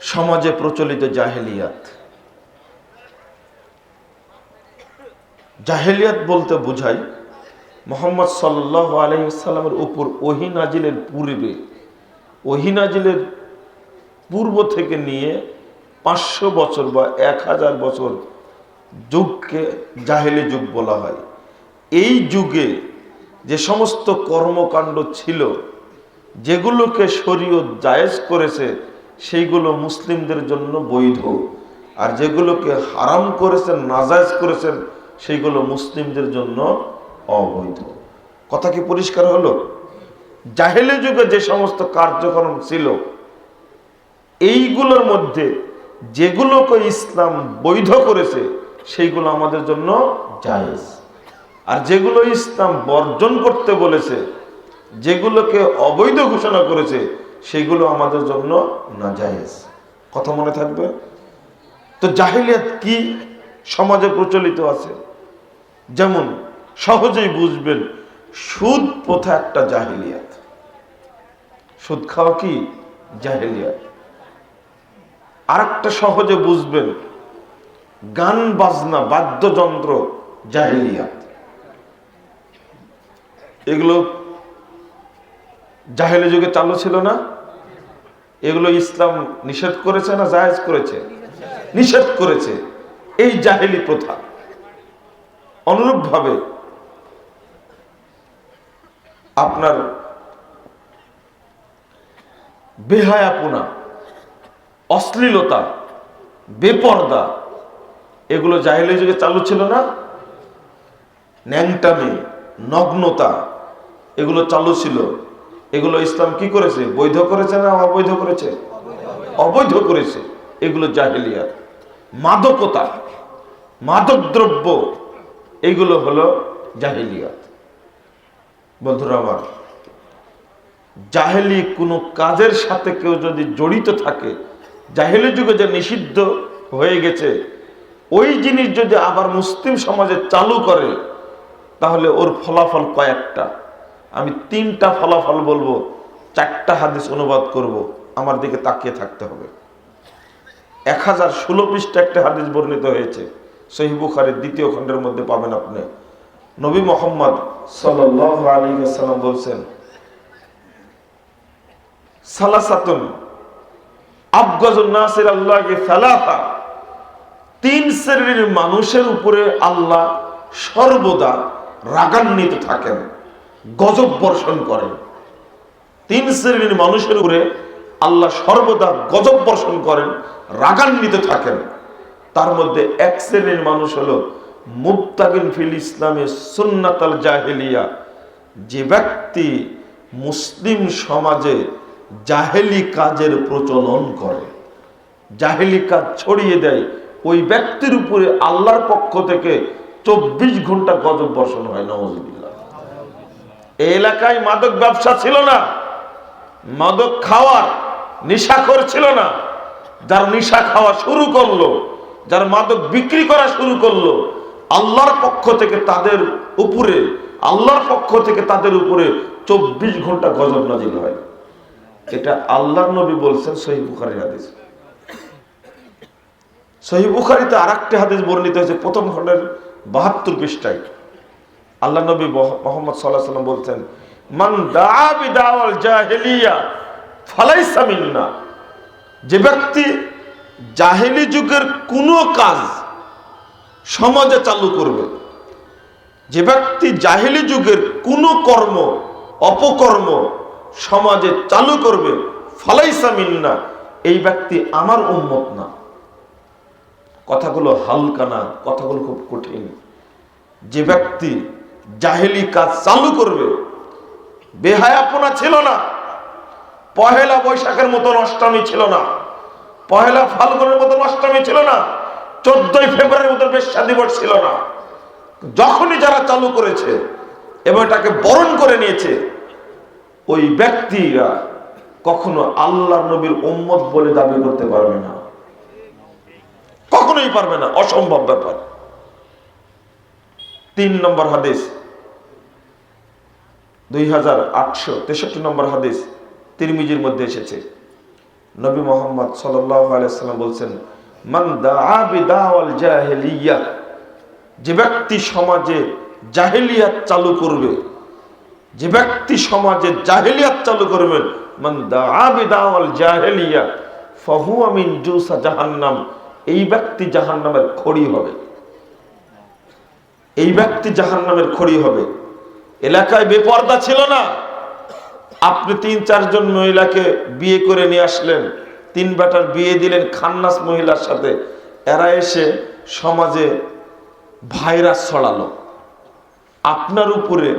সমাজে প্রচলিত জাহেলিয়াত। জাহেলিয়াত বলতে বোঝায় মোহাম্মদ সাল্লাহ আলহিসাল্লামের উপর ওহি নাজিলের পূর্বে। ওহি নাজিলের পূর্ব থেকে নিয়ে পাঁচশো বছর বা এক হাজার বছর যুগকে জাহেলি যুগ বলা হয়। এই যুগে যে সমস্ত কর্মকাণ্ড ছিল, যেগুলোকে শরীয়ত জায়েজ করেছে সেইগুলো মুসলিমদের জন্য বৈধ। আর যেগুলোকে হারাম করেছেন, নাজায়েজ করেছেন, সেইগুলো মুসলিমদের জন্য অবৈধ। কথা কি পরিষ্কার হলো? জাহেলি যুগে যে সমস্ত কার্যক্রম ছিল, এইগুলোর মধ্যে যেগুলোকে ইসলাম বৈধ করেছে, সেইগুলো আমাদের জন্য জায়েজ। আর যেগুলো ইসলাম বর্জন করতে বলেছে, যেগুলোকে অবৈধ ঘোষণা করেছে সেগুলো আমাদের জন্য না জায়েজ কথা মনে থাকবে? তো জাহিলিয়াত কি সমাজে প্রচলিত আছে? যেমন, সহজেই বুঝবেন, সুদ প্রথা একটা জাহিলিয়াত। সুদ খাওয়া কি? জাহিলিয়াত। আর একটা সহজে বুঝবেন, গান, বাজনা, বাদ্যযন্ত্র জাহিলিয়াত। এগুলো জাহেলি যুগে চালু ছিল না? এগুলো ইসলাম নিষেধ করেছে না জায়েজ করেছে? নিষেধ করেছে। এই জাহেলি প্রথা। অনুরূপভাবে আপনার বেহায়াপনা, অশ্লীলতা, বেপর্দা, এগুলো জাহেলি যুগে চালু ছিল না? ন্যাংটামি, নগ্নতা, এগুলো চালু ছিল। এগুলো ইসলাম কি করেছে? বৈধ করেছে না অবৈধ করেছে? অবৈধ করেছে। এগুলো জাহেলিয়াত। মাদকতা মাদক দ্রব্য এগুলো হলো জাহেলিয়াত। বন্ধুরা আমার, জাহেলি কোনো কাজের সাথে কেউ যদি জড়িত থাকে, জাহেলি যুগে যে নিষিদ্ধ হয়ে গেছে, ওই জিনিস যদি আবার মুসলিম সমাজে চালু করে, তাহলে ওর ফলাফল কয়েকটা। আমি তিনটা ফলাফল বলব, চারটা হাদিস অনুবাদ করব, আমার দিকে তাকিয়ে থাকতে হবে। এক হাজার ষোলো পৃষ্ঠা একটা হাদিস বর্ণিত হয়েছে সহি বুখারের দ্বিতীয় খণ্ডের মধ্যে পাবেন আপনি। নবী মোহাম্মদ সাল্লাহ আলী সাল্লাম বলছেন, সালাসাতুন তিন শ্রেণির মানুষের উপরে আল্লাহ সর্বদা রাগান্বিত থাকেন। গজব বর্ষণ করেন তিন শ্রেণির মানুষের উপরে আল্লাহ সর্বদা গজব বর্ষণ করেন, রাগান্বিত থাকেন। তার মধ্যে এক শ্রেণির মানুষ হলো মুক্তাকিন ফিল ইসলামে সুন্নাতাল জাহেলিয়া। যে ব্যক্তি মুসলিম সমাজে জাহেলি কাজের প্রচলন করে, জাহেলি কাজ ছড়িয়ে দেয়, ওই ব্যক্তির উপরে আল্লাহর পক্ষ থেকে চব্বিশ ঘণ্টা গজব বর্ষণ হয়, নওয়াজবিল্লাহ। এই এলাকায় মাদক ব্যবসা ছিল না, মাদক খাওয়ার নিশাখর ছিল না। যার নিশা খাওয়া শুরু করল, যার মাদক বিক্রি করা শুরু করল, আল্লাহর পক্ষ থেকে তাদের উপরে, আল্লাহর পক্ষ থেকে তাদের উপরে চব্বিশ ঘণ্টা গজব নাজিল হয়। এটা আল্লাহর নবী বলছেন সহি হাদিস। সহি বুখারিতে আর হাদিস বর্ণিত হয়েছে, প্রথম খণ্ডের বাহাত্তর পৃষ্ঠায়। আল্লাহ নবী মোহাম্মদ সাল্লাহ সাল্লাম বলছেন, মান ফালাইসা যে ব্যক্তি জাহেলি যুগের কোনো কাজ সমাজে চালু করবে, যে ব্যক্তি জাহেলি যুগের কোনো কর্ম, অপকর্ম সমাজে চালু করবে, ফালাইসা মিন্না, এই ব্যক্তি আমার উন্মত না। কথাগুলো হালকা না, কথাগুলো খুব কঠিন। যে ব্যক্তি জাহেলি কাজ চালু করবে। বেহায়াপনা ছিল না। পহেলা বৈশাখের মতন অষ্টমী ছিল না। পহেলা ফাল্গুনের মতন অষ্টমী ছিল না। চোদ্দই ফেব্রুয়ারির মতন বেশ্যা দিবস ছিল না। যখনই যারা চালু করেছে, এবং এটাকে বরণ করে নিয়েছে, ওই ব্যক্তিরা কখনো আল্লাহ নবীর উম্মত বলে দাবি করতে পারবে না। কখনোই পারবে না। অসম্ভব ব্যাপার। তিন নম্বর হাদিস দুই হাজার আটশো তেষট্টি নম্বর হাদিস তিরমিজির মধ্যে এসেছে। নবী মোহাম্মদ সাল্লাম বলছেন, মান বিদাওয়াল যে ব্যক্তি সমাজে জাহিলিয়াত চালু করবে, যে ব্যক্তি সমাজে জাহিলিয়াত চালু করবেন মান দাআ বিদাওয়াল জাহিলিয়া ফাহুয়া মিন জুসা জাহান্নাম, এই ব্যক্তি জাহান্নামের খড়ি হবে। এই ব্যক্তি জাহান্নামের খড়ি হবে। এলাকায় বেপর্দা ছিল না। আপনি তিন চারজন মহিলাকে বিয়ে করে নিয়ে আসলেন। তিন বেটার বিয়ে দিলেন খান্নাস মহিলার সাথে। এরা এসে সমাজে ভাইরাস ছড়ালো। আপনার উপরে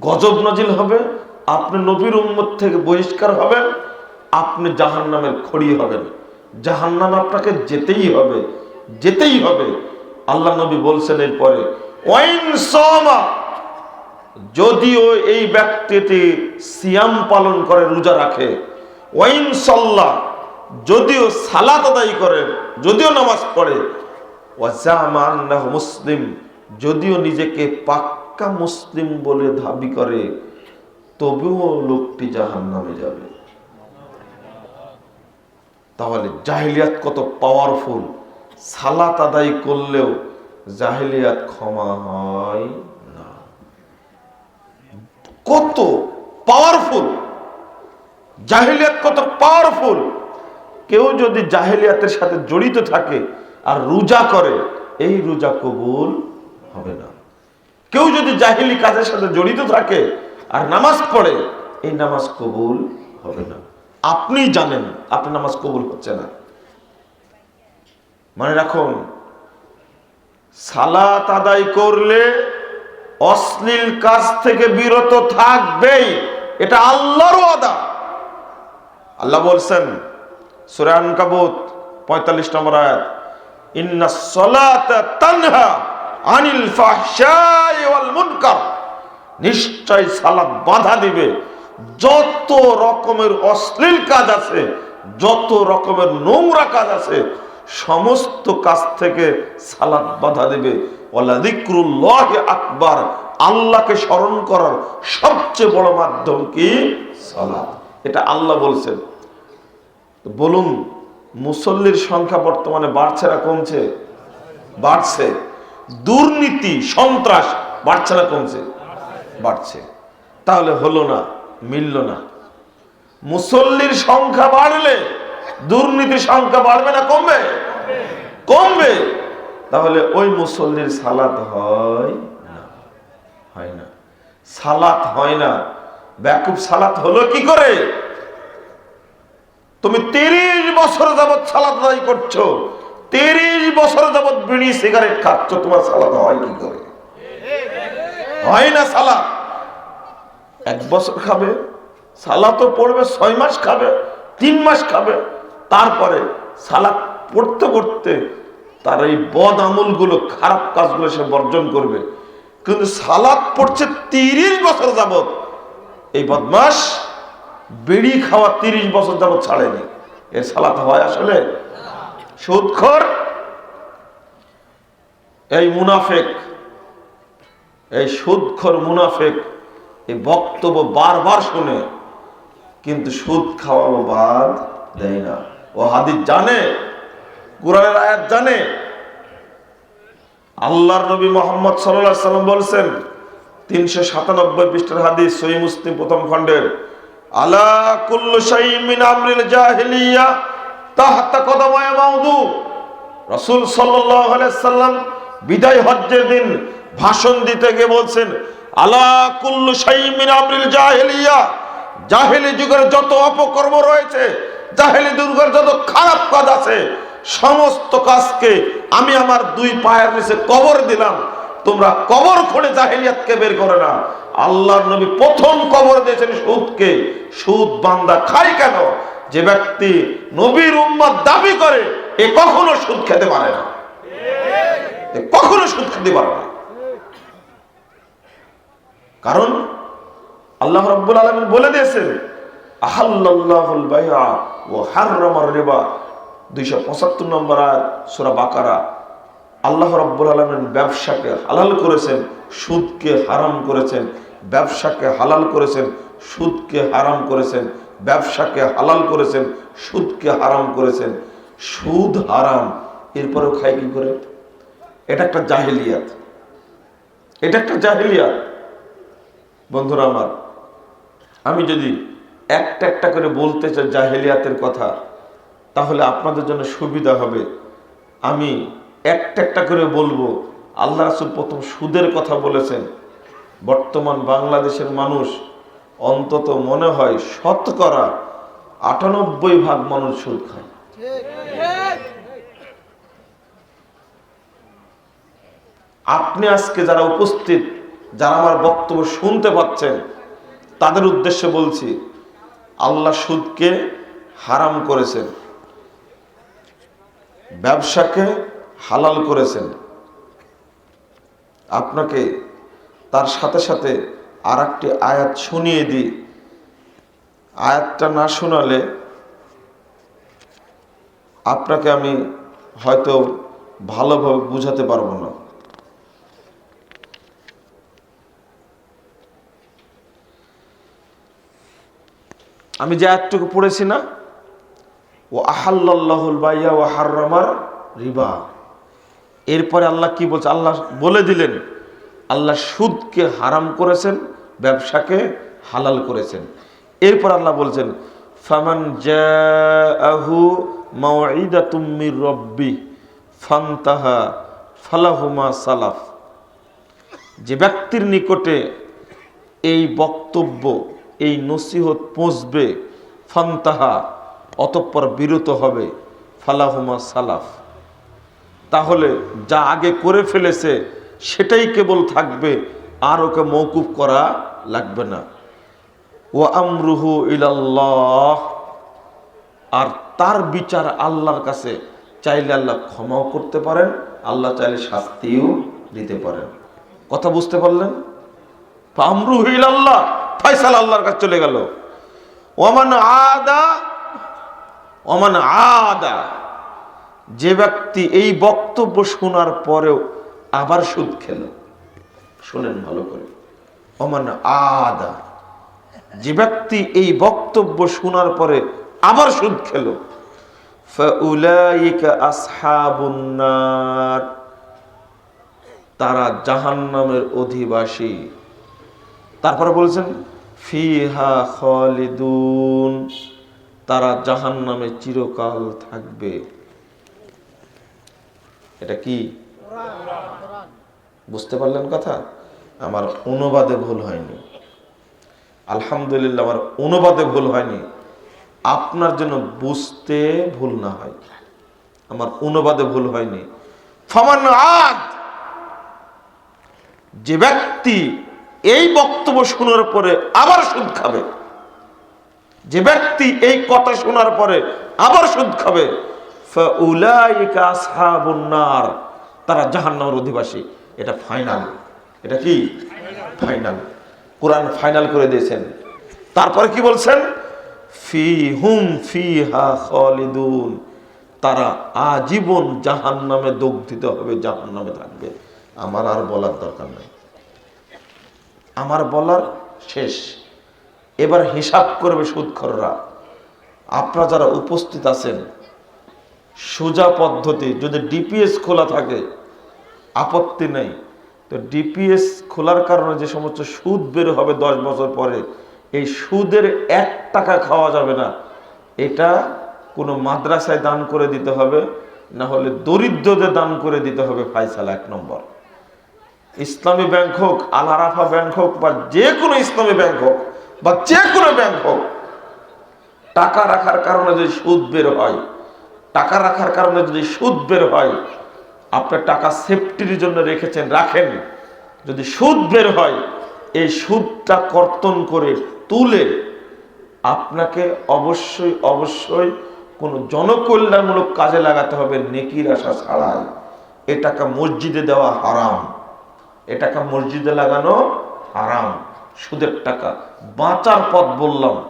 গজব নজিল হবে, আপনি নবীর উম্মত থেকে বহিষ্কার হবেন, আপনি জাহান্নামের খড়ি হবেন। জাহান্নাম আপনাকে যেতেই হবে যেতেই হবে। আল্লাহ নবী বলছেন এরপরে, ওয়াইন সমা যদিও এই ব্যক্তিটি সিয়াম পালন করে, রোজা রাখে। ওয়াইন সল্লাহ যদিও সালাত আদায় করে, যদিও নামাজ পড়ে। ওয়াজামা আন্নাহু মুসলিম, যদিও নিজেকে পাক্কা মুসলিম বলে দাবি করে, তবুও লোকটি জাহান নামে যাবে। তাহলে জাহিলিয়াত কত পাওয়ারফুল সালাত আদায় করলেও জাহিলিয়াত ক্ষমা হয়। কত পাওয়ারফুল জাহিলিয়াত কত পাওয়ারফুল কেউ যদি জাহিলিয়াতের সাথে জড়িত থাকে আর রোজা করে, এই রোজা কবুল হবে না। কেউ যদি জাহিলি কাজের সাথে জড়িত থাকে আর নামাজ পড়ে, এই নামাজ কবুল হবে না। আপনি জানেন, আপনার নামাজ কবুল হচ্ছে না। মানে রাখুন, সালাত আদায় করলে অশ্লীল কাজ থেকে বিরত থাকবেই। এটা আল্লাহর আদা আল্লাহ বলছেন সুরান কাবুত পঁয়তাল্লিশ নম্বর আয়াত, ইন্না সলাতা তানহা আনিল ফাহশাই ওয়াল মুনকার। নিশ্চয় সালাত বাধা দিবে। যত রকমের অশ্লীল কাজ আছে, যত রকমের নোংরা কাজ আছে সমস্ত কাজ থেকে সালাত বাধা দিবে। ওয়ালাদিক্রুল্লাহ আকবার, আল্লাহকে স্মরণ করার সবচেয়ে বড় মাধ্যম কি? সালাত। এটা আল্লাহ বলছেন। বলুন, মুসল্লির সংখ্যা বর্তমানে বাড়ছে না কমছে? বাড়ছে। দুর্নীতি, সন্ত্রাস বাড়ছে না কমছে? বাড়ছে। তাহলে হলো না, মিলল না। মুসল্লির সংখ্যা বাড়লে দুর্নীতির সংখ্যা বাড়বে না কমবে? কমবে। তাহলে ওই মুসল্লির সালাত হয় না হয় না। সালাত হয় না। ব্যাকুব সালাত হলো কি করে? তুমি তিরিশ বছর যাবৎ সালাত আদায় করছ, তিরিশ বছর যাবৎ বিড়ি, সিগারেট খাচ্ছ, তোমার সালাত হয় কি করে? হয় না সালাত? এক বছর খাবে, সালাতও পড়বে, ছয় মাস খাবে, তিন মাস খাবে। তারপরে সালাত পড়তে পড়তে তার এই বদ আমলগুলো, খারাপ কাজগুলো সে বর্জন করবে। কিন্তু সালাত পড়ছে তিরিশ বছর যাবত এই বদমাস বিড়ি খাওয়া তিরিশ বছর যাবত ছাড়েনি। এর সালাত হয় আসলে সুদখর, এই মুনাফেক, এই সুদখর মুনাফেক এই বক্তব্য বারবার শুনে কিন্তু সুদ খাওয়াও বাদ দেয় না। ও হাদিস জানে, কোরআনের আয়াত জানে। আল্লাহর নবী মোহাম্মদ সাল্লাহ সাল্লাম বলছেন, তিনশো সাতানব্বই পৃষ্ঠার হাদিস সহি মুসলিম প্রথম খণ্ডের, আলা কুল্লু শাইইন মিন আমরিল জাহিলিয়া তাহতা কদমায় মাউদু। রাসূল সাল্লাল্লাহু আলাইহি সাল্লাম বিদায় হজ্জের দিন ভাষণ দিতে গিয়ে বলছেন, আলা কুল্লু শাইইন মিন আমরিল জাহিলিয়া, জাহেলি যুগের যত অপকর্ম রয়েছে জাহেলি যুগের যত খারাপ কাজ আছে, সমস্ত কাজকে আমি আমার দুই পায়ের নিচে কবর দিলাম। তোমরা কবর খুঁড়ে জাহেলিয়াতকে বের করে না আল্লাহর নবী প্রথম কবর দিয়েছেন সুদকে। সুদ বান্দা খায় কেন? যে ব্যক্তি নবীর উম্মত দাবি করে, এ কখনো সুদ খেতে পারে না। কখনো সুদ খেতে পারে না। কারণ আল্লাহ রাব্বুল আলামিন বলে দিয়েছেন আহাল্লাল্লাহুল বাইআ ওয়া হাররামার রিবা। 275 নম্বর আয়াত, সূরা বাকারা। আল্লাহ রাব্বুল আলামিন ব্যবসাকে হালাল করেছেন, সুদকে হারাম করেছেন, ব্যবসাকে হালাল করেছেন, সুদকে হারাম করেছেন, ব্যবসাকে হালাল করেছেন, সুদকে হারাম করেছেন। সুদ হারাম, এরপরেও খায় কি করে? এটা একটা জাহেলিয়াত। এটা একটা জাহেলিয়াত। বন্ধুরা আমার, আমি যদি একটা একটা করে বলতে চাই জাহেলিয়াতের কথা, তাহলে আপনাদের জন্য সুবিধা হবে। আমি একটা একটা করে বলব, আল্লাহ রাসুল প্রথম সুদের কথা বলেছেন। বর্তমান বাংলাদেশের মানুষ অন্তত মনে হয় শতকরা আটানব্বই ভাগ মানুষ সুদ খায়। আপনি আজকে যারা উপস্থিত, যারা আমার বক্তব্য শুনতে পাচ্ছেন, তাদের উদ্দেশ্যে বলছি আল্লাহ সুদকে হারাম করেছেন। ব্যবসাকে হালাল করেছেন। আপনাকে তার সাথে সাথে আর একটি আয়াত শুনিয়ে দিই। আয়াতটা না শোনালে আপনাকে আমি হয়তো ভালোভাবে বুঝাতে পারব না। আমি যে আয়াতটুকু পড়েছি না ও আহাল্লাহুল বাইয়া ও হার্রামার রিবা। এরপরে আল্লাহ কি বলছে? আল্লাহ বলে দিলেন, আল্লাহ সুদকে হারাম করেছেন, ব্যবসাকে হালাল করেছেন। এরপর আল্লাহ বলছেন, ফামান মির রব্বি ফান্তাহা ফালাহুমা সালাফ। যে ব্যক্তির নিকটে এই বক্তব্য এই নসিহত পৌঁছবে, ফান্তাহা, অতঃপর বিরত হবে, ফালাহুমা সালাফ। তাহলে যা আগে করে ফেলেছে, সেটাই কেবল থাকবে, আর ওকে মৌকুব করা লাগবে না। ও আমরুহু ইলাল্লাহ, আর তার বিচার আল্লাহর কাছে চাইলে আল্লাহ ক্ষমাও করতে পারেন, আল্লাহ চাইলে শাস্তিও দিতে পারেন। কথা বুঝতে পারলেন? আমরুহু ইলাল্লাহ ফয়সাল আল্লাহর কাছে চলে গেল। ওমান আদা ওমান আদা। যে ব্যক্তি এই বক্তব্য শোনার পরেও আবার সুদ খেল। শোনেন ভালো করে। ওমান আদা। যে ব্যক্তি এই বক্তব্য শোনার পরে আবার সুদ খেল। তারা জাহান্নামের অধিবাসী। তারপরে বলছেন, ফিহা খালিদুন, তারা জাহান্নামে চিরকাল থাকবে। এটা কি? বুঝতে পারলেন কথা? আমার অনুবাদে ভুল হয়নি। আলহামদুলিল্লাহ, আমার অনুবাদে ভুল হয়নি। আপনার জন্য বুঝতে ভুল না হয়। আমার অনুবাদে ভুল হয়নি। ফমান আদ, যে ব্যক্তি এই বক্তব্য শোনার পরে আবার সুদ খাবে। যে ব্যক্তি এই কথা শোনার পরে আবার সুদ খাবে। তারা জাহান্নামের অধিবাসী। এটা ফাইনাল। এটা কি? ফাইনাল। কোরআন ফাইনাল করে দিয়েছেন। তারপরে কি বলছেন? ফি হুম ফিহা খালিদুন। তারা আজীবন জাহান্নামে দগ্ধিত হবে, জাহান্নামে থাকবে। আমার আর বলার দরকার নাই। আমার বলার শেষ। এবার হিসাব করবে সুদখররা। আপনারা যারা উপস্থিত আছেন, সোজা পদ্ধতি, যদি ডিপিএস খোলা থাকে, আপত্তি নেই। তো ডিপিএস খোলার কারণে যে সমস্ত সুদ বের হবে দশ বছর পরে, এই সুদের এক টাকা খাওয়া যাবে না। এটা কোনো মাদ্রাসায় দান করে দিতে হবে, না হলে দরিদ্রদের দান করে দিতে হবে, ফাইসাল এক নম্বর। ইসলামী ব্যাংক হোক, আল আরাফা ব্যাংক হোক, বা যে কোনো ইসলামী ব্যাংক হোক, বা যে কোনো ব্যাংক হোক, টাকা রাখার কারণে যদি সুদ বের হয়, টাকা রাখার কারণে যদি সুদ বের হয় আপনার টাকা সেফটির জন্য রেখেছেন, রাখেন। যদি সুদ বের হয়, এই সুদটা কর্তন করে তুলে আপনাকে অবশ্যই অবশ্যই কোনো জনকল্যাণমূলক কাজে লাগাতে হবে নেকির আশা ছাড়াই। এ টাকা মসজিদে দেওয়া হারাম। এ টাকা মসজিদে লাগানো হারাম। সুদের টাকা। বাঁচার পথ বললাম।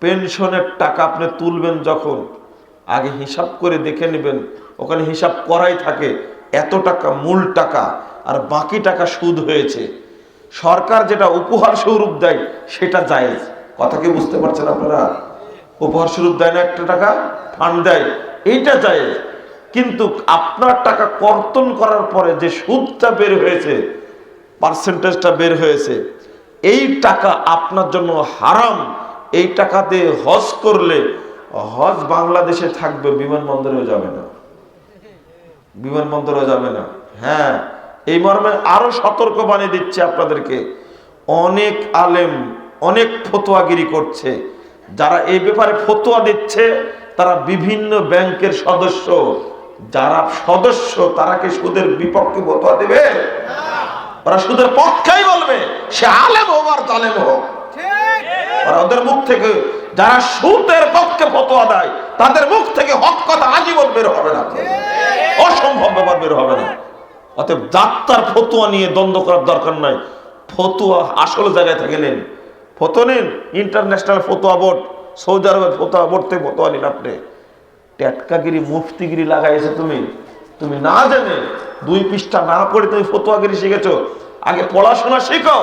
পেনশনের টাকা আপনি তুলবেন যখন, আগে হিসাব করে দেখে নেবেন। ওখানে হিসাব করাই থাকে এত টাকা, মূল টাকা, আর বাকি টাকা সুদ হয়েছে। সরকার যেটা উপহার স্বরূপ দেয়, সেটা জায়েজ। কথা কি বুঝতে পারছেন আপনারা? উপহার স্বরূপ দেয় না একটা টাকা ফান্ড দেয়। এইটা চাই কিন্তু আপনার টাকা কর্তন করার পরে যে সুদটা বের হয়েছে পার্সেন্টেজটা বের হয়েছে, এই টাকা আপনার জন্য হারাম। এই টাকাতে হজ করলে হজ বাংলাদেশে থাকবে, বিমানবন্দরেও যাবে না। বিমানবন্দরে যাবে না। হ্যাঁ এই মর্মে আরও সতর্ক বানিয়ে দিচ্ছে আপনাদেরকে। অনেক আলেম, অনেক ফতোয়াগিরি করছে। যারা এই ব্যাপারে ফতোয়া দিচ্ছে, তারা বিভিন্ন ব্যাংকের সদস্য। যারা সদস্য, তারা কি সুদের বিপক্ষে ফতোয়া দেবে? ওরা সুদের পক্ষেই বলবে, সে আলেম হোক আর তালেম হোক। ওদের মুখ থেকে যারা সুদের পক্ষে ফতোয়া দেয়, তাদের মুখ থেকে হক কথা আজীবন বের হবে না। অসম্ভব ব্যাপার বের হবে না। অতএব যাত্রার ফতুয়া নিয়ে দ্বন্দ্ব করার দরকার নাই। ফতুয়া আসল জায়গায় থেকে নেন। ফতো নিন, ইন্টারন্যাশনাল ফতোয়া বোর্ড, সৌদি আরবের ফতোয়া বোর্ড থেকে ফতোয়া নিন আপনি। টেটকাগিরি, মুফতিগিরি লাগাইছে তুমি। তুমি না জেনে দুই পৃষ্ঠা না পড়ে তুমি ফতোয়াগিরি শিখেছো। আগে পড়াশোনা শিখো